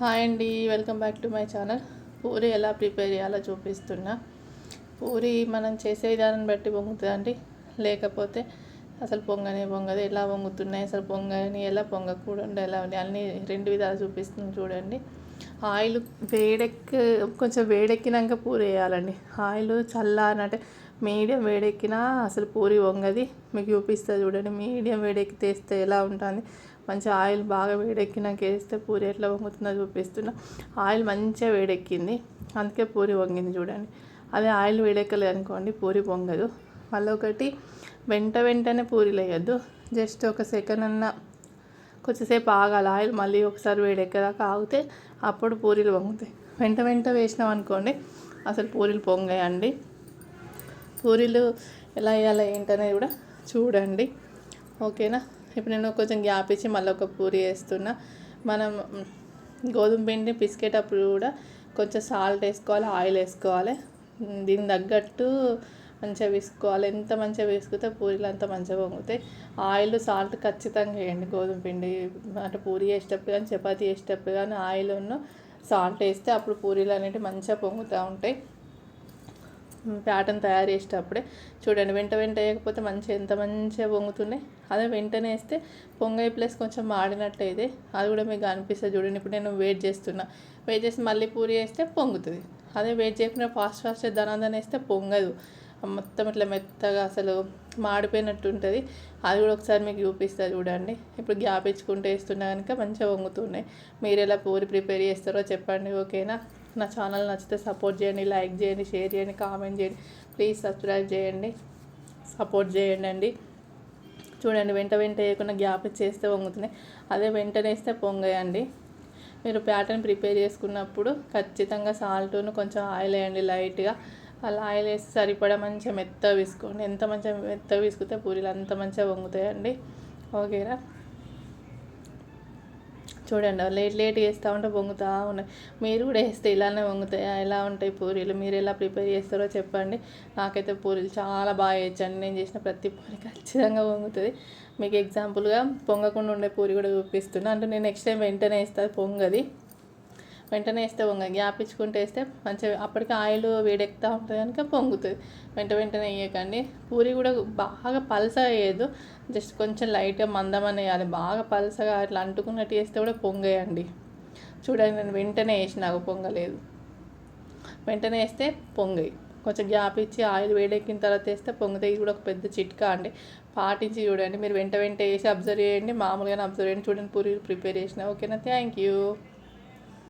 Hi అండి welcome back to my channel. Puri ఎలా prepare చేయాలో చూపిస్తున్నా. పూరి మనం చేసే విధానం బట్టి పొంగుతుందండి లేకపోతే అసలు పొంగనే పొంగదు. ఎలా పొంగుతున్నాయి అసలు పొంగని ఎలా పొంగకూడదు ఎలా ఉంది అన్ని రెండు విధాలు చూపిస్తుంది చూడండి. ఆయిల్ వేడెక్కి కొంచెం వేడెక్కినాక పూరి వేయాలండి. ఆయిల్ చల్లారంటే మీడియం వేడెక్కినా అసలు పూరి వంగది మీకు చూపిస్తుంది చూడండి మీడియం వేడెక్కి తెస్తే ఎలా ఉంటుంది? మంచిగా ఆయిల్ బాగా వేడెక్కినాక వేస్తే పూరి ఎట్లా వంగుతుందో చూపిస్తున్నా. ఆయిల్ మంచిగా వేడెక్కింది. అందుకే పూరి వంగింది చూడండి. అదే ఆయిల్ వేడెక్కలేదు అనుకోండి పూరి పొంగదు. మళ్ళీ ఒకటి వెంట వెంటనే పూరీలు వేయద్దు జస్ట్ ఒక సెకండ్ అన్న కొంచెంసేపు ఆగాలి. ఆయిల్ మళ్ళీ ఒకసారి వేడెక్కదాకా ఆగితే అప్పుడు పూరీలు పొంగుతాయి వెంట వెంట వేసినాం అనుకోండి అసలు పూరీలు పొంగాయండి. పూరీలు ఎలా వేయాలో ఏంటనేది కూడా చూడండి. ఓకేనా? ఇప్పుడు నేను కొంచెం గ్యాప్ ఇచ్చి మళ్ళీ ఒక పూరి వేస్తున్నా. మనం గోధుమ పిండి పిసికేటప్పుడు కూడా కొంచెం సాల్ట్ వేసుకోవాలి ఆయిల్ వేసుకోవాలి. దీనికి తగ్గట్టు మంచిగా వేసుకోవాలి ఎంత మంచిగా వేసుకుంటే పూరీలు అంత మంచిగా పొంగుతాయి. ఆయిల్ సాల్ట్ ఖచ్చితంగా వేయండి. గోధుమ పిండి అంటే పూరి వేసేటప్పుడు కానీ చపాతీ వేసేటప్పుడు కానీ ఆయిల్ సాల్ట్ వేస్తే అప్పుడు పూరీలు అనేవి మంచిగా పొంగుతూ ఉంటాయి. ప్యాటర్న్ తయారు చేసేటప్పుడే చూడండి వెంట వెంట వేయకపోతే మంచిగా ఎంత మంచిగా పొంగుతున్నాయి అదే వెంటనే వేస్తే పొంగాయి ప్లస్ కొంచెం మాడినట్టు అయితే అది కూడా మీకు అనిపిస్తుంది చూడండి. ఇప్పుడు నేను వెయిట్ చేస్తున్నా వెయిట్ చేసి మళ్ళీ పూరి వేస్తే పొంగుతుంది అదే వెయిట్ చేయకుండా ఫాస్ట్ ఫాస్ట్ దనాదన వేస్తే పొంగదు. మొత్తం ఇట్లా మెత్తగా అసలు మాడిపోయినట్టు ఉంటుంది అది కూడా ఒకసారి మీకు చూపిస్తుంది చూడండి. ఇప్పుడు గ్యాప్ ఇచ్చుకుంటూ వేస్తున్నా కనుక మంచిగా వంగుతున్నాయి మీరు ఎలా పూరి ప్రిపేర్ చేస్తారో చెప్పండి ఓకేనా? నా ఛానల్ నచ్చితే సపోర్ట్ చేయండి లైక్ చేయండి షేర్ చేయండి కామెంట్ చేయండి. ప్లీజ్ సబ్స్క్రైబ్ చేయండి సపోర్ట్ చేయండి అండి. చూడండి వెంట వెంట వేయకుండా గ్యాప్ చేస్తే వంగుతున్నాయి. అదే వెంటనే వేస్తే పొంగయండి. మీరు ప్యాటర్న్ ప్రిపేర్ చేసుకున్నప్పుడు ఖచ్చితంగా సాల్ట్ను కొంచెం ఆయిల్ వేయండి లైట్గా. అలా ఆయిల్ వేసి సరిపడా మంచిగా మెత్తగా వేసుకోండి ఎంత మంచిగా మెత్తగా వేసుకుంటే పూరీలు అంత మంచిగా వంగుతాయండి. ఓకేనా? చూడండి లేట్ లేట్ వేస్తూ ఉంటే పొంగుతూ ఉన్నాయి. మీరు కూడా వేస్తే ఇలానే పొంగుతాయా? ఎలా ఉంటాయి పూరీలు? మీరు ఎలా ప్రిపేర్ చేస్తారో చెప్పండి. నాకైతే పూరీలు చాలా బాగా వేయచ్చండి. నేను చేసిన ప్రతి పూరి ఖచ్చితంగా పొంగుతుంది. మీకు ఎగ్జాంపుల్గా పొంగకుండా ఉండే పూరి కూడా చూపిస్తున్నా. అంటే నేను నెక్స్ట్ టైం వెంటనే వేస్తాను పొంగది. వెంటనే వేస్తే పొంగ గ్యాప్ ఇచ్చుకుంటే వేస్తే మంచిగా అప్పటికి ఆయిల్ వేడెక్కుతూ ఉంటుంది కనుక పొంగుతుంది. వెంట వెంటనే వేయకండి. పూరి కూడా బాగా పలసగా వేయద్దు. జస్ట్ కొంచెం లైట్గా మందమని వేయాలి. బాగా పలసగా అట్లా అంటుకున్నట్టు వేస్తే కూడా పొంగేయండి. చూడండి నేను వెంటనే వేసి నాకు పొంగలేదు. వెంటనే వేస్తే పొంగాయి కొంచెం గ్యాప్ ఇచ్చి ఆయిల్ వేడెక్కిన తర్వాత వేస్తే పొంగితే ఇది కూడా ఒక పెద్ద చిట్కా అండి. పాటించి చూడండి. మీరు వెంట వెంట వేసి అబ్జర్వ్ చేయండి. మామూలుగానే అబ్జర్వ్ చేయండి. చూడండి పూరి ప్రిపేర్ చేసిన ఓకేనా? Thank you.